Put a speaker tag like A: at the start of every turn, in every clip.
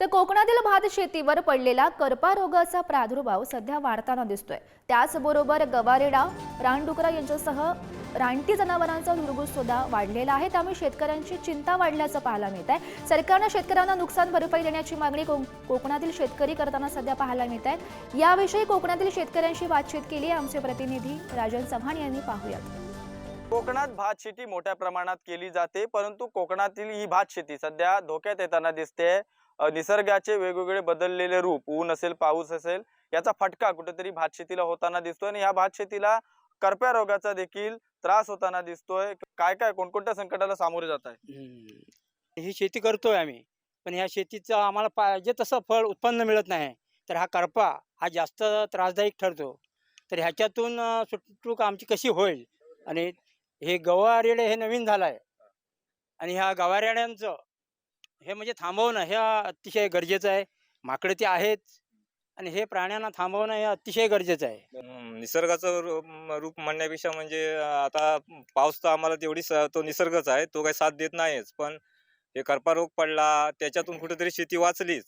A: तर कोकणातील भात शेतीवर पडलेला करपा रोगाचा प्रादुर्भाव सध्या वाढताना दिसतोय. त्याचबरोबर गवारेडा रानडुकरा यांच्यासह रानटी जनावरांचा दुर्गुस सुद्धा वाढलेला आहे. त्यामुळे शेतकऱ्यांची चिंता वाढल्याचं पाहायला मिळत आहे सरकारनं शेतकऱ्यांना नुकसान भरपाई देण्याची मागणी कोकणातील शेतकरी करताना सध्या पाहायला मिळत आहे याविषयी कोकणातील शेतकऱ्यांशी बातचीत केली आहे आमचे प्रतिनिधी राजन चव्हाण यांनी. पाहूयात.
B: कोकणात भात शेती मोठ्या प्रमाणात केली जाते परंतु कोकणातील ही भात शेती सध्या धोक्यात येताना दिसते निसर्गाचे वेगवेगळे बदललेले रूप ऊन असेल पाऊस असेल याचा फटका कुठेतरी भात शेतीला होताना दिसतोय आणि या भात शेतीला करप्या रोगाचा देखील त्रास होताना दिसतोय. काय काय कोणकोणत्या संकटाला सामोरे जात आहे?
C: ही शेती करतोय आम्ही पण ह्या शेतीचं आम्हाला पाहिजे तसं फळ उत्पन्न मिळत नाही. तर हा करपा हा जास्त त्रासदायक ठरतो. तर ह्याच्यातून सुटूक सुटणूक आमची कशी होईल? आणि हे गवारेडे हे नवीन झालं आहे आणि ह्या गवारेड्यांचं हे म्हणजे थांबवणं हे अतिशय गरजेचं आहे. माकडे ते आहेत आणि हे प्राण्यांना थांबवणं हे अतिशय गरजेचं आहे.
D: निसर्गाचं रू- रूप म्हणण्यापेक्षा म्हणजे आता पाऊस तर आम्हाला तेवढी स- तो निसर्गच आहे तो काही साथ देत नाहीच. पण हे करपा रोग पडला त्याच्यातून कुठेतरी शेती वाचलीच.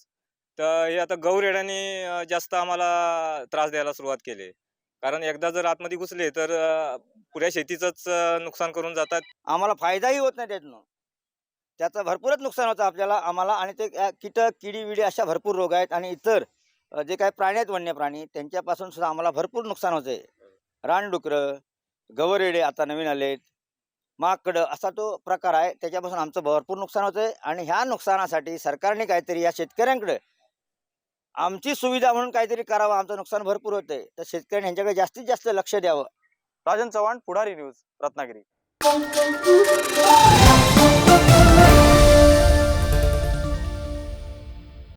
D: तर हे आता गौरेड्याने अं, जास्त आम्हाला त्रास द्यायला सुरुवात केली. कारण एकदा जर आतमध्ये घुसले तर अं, पुऱ्या शेतीचंच अं, नुकसान करून जातात.
E: आम्हाला फायदाही होत नाही त्यातनं. त्याचं भरपूरच नुकसान होतं आपल्याला आम्हाला. आणि ते कीटक किडी विडी अशा भरपूर रोग आहेत. आणि इतर जे काही प्राणी आहेत वन्य प्राणी त्यांच्यापासून सुद्धा आम्हाला भरपूर नुकसान होते रानडुकरं गवरेडे आता नवीन आलेत. माकडं असा तो प्रकार आहे. त्याच्यापासून आमचं भरपूर नुकसान होतंय. आणि ह्या नुकसानासाठी सरकारने काहीतरी या शेतकऱ्यांकडे आमची सुविधा म्हणून काहीतरी करावं. आमचं नुकसान भरपूर होतंय. तर शेतकऱ्यांनी ह्यांच्याकडे जास्तीत जास्त लक्ष द्यावं.
B: राजन चव्हाण पुढारी न्यूज रत्नागिरी.